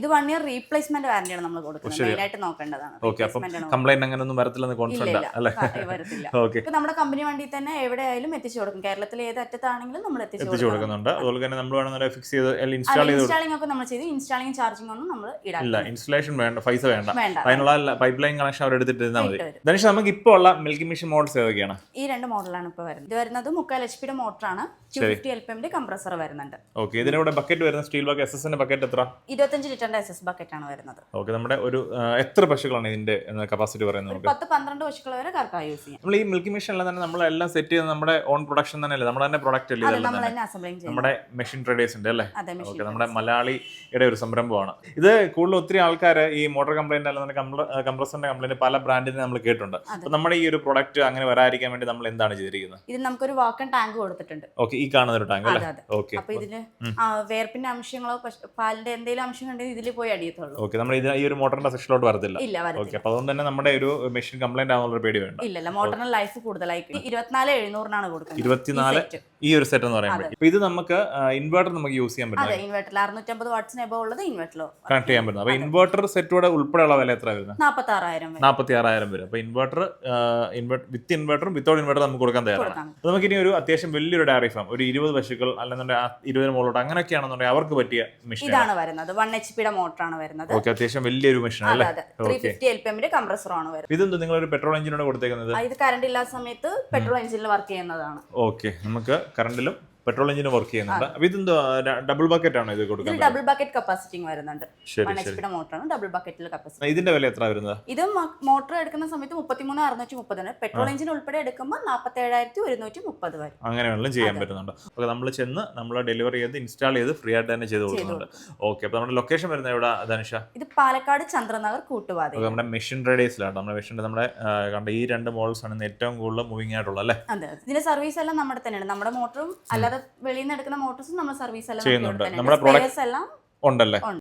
ഇത് one year replacement വാറന്റിയാണ് നമ്മൾ കൊടുക്കുന്നത്. നോക്കേണ്ടതാണ്. ഓക്കെ അപ്പം കംപ്ലൈന്റ് അങ്ങനെ ഒന്നും വരത്തില്ലെന്ന് കോൺഫിഡന്റ് അല്ലേ? വരത്തില്ല. ഇപ്പൊ നമ്മുടെ കമ്പനി വണ്ടി തന്നെ എവിടെയായാലും എത്തിച്ചു കൊടുക്കും. കേരളത്തിൽ ഏത് അറ്റത്താണെങ്കിലും നമ്മൾ എത്തിച്ചു എത്തിച്ചു കൊടുക്കും കൊടുക്കുന്നുണ്ട്. അതുപോലെ തന്നെ നമ്മൾ വേണമെന്നുണ്ടെങ്കിൽ ഫിക്സ് ചെയ്ത് ഇൻസ്റ്റാൾ ചെയ്ത് ഇൻസ്റ്റാളിംഗ് ഒക്കെ നമ്മൾ ചെയ്ത് ഇൻസ്റ്റാളിംഗ് ചാർജിംഗ് ഒന്നും നമ്മൾ ഇല്ല ഇൻസ്റ്റലേഷൻ വേണ്ട പൈസ വേണ്ട. അതിനുള്ള പൈപ്പ് ലൈൻ കണക്ഷൻ അവർ എടുത്തിട്ട് ഇരുന്നാൽ മതി ധനുഷ് നമുക്ക് ഇപ്പോൾ ഉള്ള മിൽക്കി മിഷൻ മോഡൽസ് ഏതൊക്കെയാണ്? ഈ രണ്ട് മോഡലാണ് ഇപ്പോൾ വരുന്നത്. ഇത് വരുന്നത് മുക്കാൽ എച്ച് പിയുടെ മോട്ടറാണ് ടു. ഫിഫ്റ്റി എൽ പി എമ്മിന്റെ കംപ്രസർ വരുന്നുണ്ട്. ഓക്കെ ഇതിന്റെ കൂടെ ബക്കറ്റ് വരുന്ന സ്റ്റീൽ ബക്കറ്റ് എസ് എസിന്റെ ബക്കറ്റ് എത്ര? ഇരുപത്തഞ്ച് ലിറ്ററിന്റെ എസ് ബക്കറ്റ് ആണ് വരുന്നത്. ഓക്കെ നമ്മുടെ ഒരു എത്ര പശുക്കളാണ് ഇതിന്റെ കപ്പാസിറ്റി പറയുന്നത് പത്ത് പന്ത്രണ്ട് പശുക്കൾ വരെ കറക്റ്റായി യൂസ് ചെയ്യാം. നമ്മൾ ഈ മിൽക്കി മെഷീൻ തന്നെ നമ്മൾ എല്ലാം സെറ്റ് ചെയ്ത് നമ്മുടെ ഓൺ പ്രൊഡക്ഷൻ തന്നെ അല്ലേ? നമ്മുടെ തന്നെ. പ്രൊഡക്റ്റ് അല്ലേ നമ്മുടെ മെഷീൻ ട്രേഡേഴ്സ് ഉണ്ട് അല്ലേ? ഓക്കെ നമ്മുടെ മലയാളിയുടെ ഒരു സംരംഭമാണ്. ഇത് കൂടുതൽ ഒത്തിരി ആൾക്കാർ ഈ മോട്ടോർ കംപ്ലൈന്റ് അല്ലെങ്കിൽ കംപ്രസറിന്റെ കംപ്ലൈന്റ് പല ബ്രാൻഡിനെ നമ്മൾ കേട്ടിട്ടുണ്ട്. അപ്പൊ നമ്മുടെ ഈ ഒരു പ്രൊഡക്റ്റ് അങ്ങനെ വരാതിരിക്കാൻ വേണ്ടി നമ്മൾ എന്താണ് ചെയ്തിരിക്കുന്നത്? ഇത് നമുക്കൊരു വാക്കൺ ടാങ്ക് കൊടുത്തിട്ടുണ്ട്. ഓക്കെ ഈ കാണുന്ന ഒരു ടാങ്ക് അല്ലേ ഓക്കെ അപ്പൊ ഇതിന് വേർപ്പിന്റെ അംശങ്ങളോ പാലിന്റെ എന്തെങ്കിലും അംശം ഇതിൽ പോയി അടിയത്തുള്ളൂ. ഓക്കെ നമ്മൾ ഇത് ഈ ഒരു മോട്ടറിന്റെ സെക്ഷനിലോട്ട് വരത്തില്ല. ഇല്ല ഓക്കെ അപ്പൊ അതുകൊണ്ട് തന്നെ നമ്മുടെ ഒരു മെഷീൻ കംപ്ലൈന്റ് ആവാനുള്ള പേടി വേണ്ട. ഇല്ലല്ല മോട്ടറിന് ലൈഫ് കൂടുതലായി ഇരുപത്തിനാല് എഴുന്നൂറിനാണ് കൊടുക്കുന്നത്. ഇരുപത്തിനാല് ഈ ഒരു സെറ്റ് എന്ന് പറയുമ്പോൾ ഇത് നമുക്ക് ഇൻവെർട്ടർ നമുക്ക് യൂസ് ചെയ്യാൻ പറ്റും. അതെ ഇൻവെർട്ടറിൽ അറുന്നൂറ്റമ്പത് വാട്ട്സിന് എബോ ഉള്ളത് ഇൻവെർട്ടറിലോ കണക്ട് ചെയ്യാൻ പറ്റും. അപ്പൊ ഇൻവെർട്ടർ സെറ്റോടെ ഉൾപ്പെടെയുള്ള വില എത്ര വരുന്നത്? ആറായിരം നാൽപ്പത്തി ആറായിരം വരും. അപ്പൊ ഇൻവേർട്ടർ വിത്ത് ഇൻവെർട്ടറും വിത്തൗട്ട് ഇൻവേർട്ടർ നമുക്ക് കൊടുക്കാൻ തയ്യാറാണ്. നമുക്ക് ഇനി ഒരു അത്യാവശ്യം വലിയൊരു ഡയറി ഫാം ഒരു ഇരുപത് പശുക്കൾ അല്ലെന്നുണ്ടെങ്കിൽ ഇരുപതിന് മുകളിലോട്ട് അങ്ങനെയൊക്കെയാണെന്നുണ്ടെങ്കിൽ അവർക്ക് പറ്റിയ മെഷീൻ ഇതാണ് വരുന്നത്. വൺ എച്ച് പിയുടെ മോട്ടറാണ് വരുന്നത്. ഓക്കെ അത്യാവശ്യം വലിയൊരു മെഷീൻ അല്ലേ? ത്രീ ഫിഫ്റ്റി എൽ പി എമ്മിന്റെ കംപ്രസറാണ് വരുന്നത്. ഇതെന്ത് നിങ്ങൾ ഒരു പെട്രോൾ എഞ്ചിനോട് കൊടുത്തേക്കുന്നത്? ഇത് കറണ്ട് ഇല്ലാത്ത സമയത്ത് പെട്രോൾ എഞ്ചിനിൽ വർക്ക് ചെയ്യുന്നതാണ്. ഓക്കെ നമുക്ക് കറണ്ടിലും പെട്രോൾ എഞ്ചിന് വർക്ക് ചെയ്യുന്നുണ്ട്. അപ്പൊ ഇതെന്തോ ഡബിൾ ബക്കറ്റ് ആണോ ഇത് കൊടുക്കുന്നത് ഡബിൾ ബക്കറ്റ് കപ്പാസിറ്റിംഗ് വരുന്നുണ്ട്. ശരി വൺ എച്ച് പിയുടെ മോട്ടറാണ് ഡബിൾ ബക്കറ്റിൽ കപ്പാസിറ്റി ഇതിന്റെ വില എത്ര വരുന്നത്? ഇത് മോട്ടർ എടുക്കുന്ന സമയത്ത് മുപ്പത്തിമൂന്ന് അറുന്നൂറ്റി മുപ്പതാണ് പെട്രോൾ എഞ്ചിൻ ഉൾപ്പെടെ എടുക്കുമ്പോൾ നാൽപ്പത്തി ഏഴായിരത്തി ഒരുന്നൂറ്റി മുപ്പത് വരും. അങ്ങനെ വേണമെങ്കിലും ചെയ്യാൻ പറ്റുന്നുണ്ട്. ഓക്കെ നമ്മൾ ചെന്ന് നമ്മൾ ഡെലിവറി ചെയ്ത് ഇൻസ്റ്റാൾ ചെയ്ത് ഫ്രീ ആയിട്ട് തന്നെ ചെയ്ത് കൊടുക്കുന്നുണ്ട്. ഓക്കെ അപ്പൊ നമ്മുടെ ലൊക്കേഷൻ വരുന്നത് എവിടെ ധനുഷ? ഇത് പാലക്കാട് ചന്ദ്രനഗർ കൂട്ടുപാത നമ്മുടെ മെഷീൻ റേഡേഴ്സിലാണ് നമ്മുടെ മെഷീൻ നമ്മുടെ കണ്ട ഈ രണ്ട് മോഡൽസ് ആണ് ഏറ്റവും കൂടുതൽ മൂവിങ് ആയിട്ടുള്ളത് അല്ലേ? അതെ ഇതിന്റെ സർവീസ് എല്ലാം നമ്മുടെ തന്നെയാണ്. നമ്മുടെ മോട്ടറും അല്ലാതെ വെളിയിൽ നിന്ന് എടുക്കുന്ന മോട്ടോഴ്സും നമ്മൾ സർവീസ് എല്ലാം ചെയ്യുന്നുണ്ട്. നമ്മുടെ പ്രോഡക്ട്സ് എല്ലാം ഉണ്ടല്ലേ ഉണ്ട്.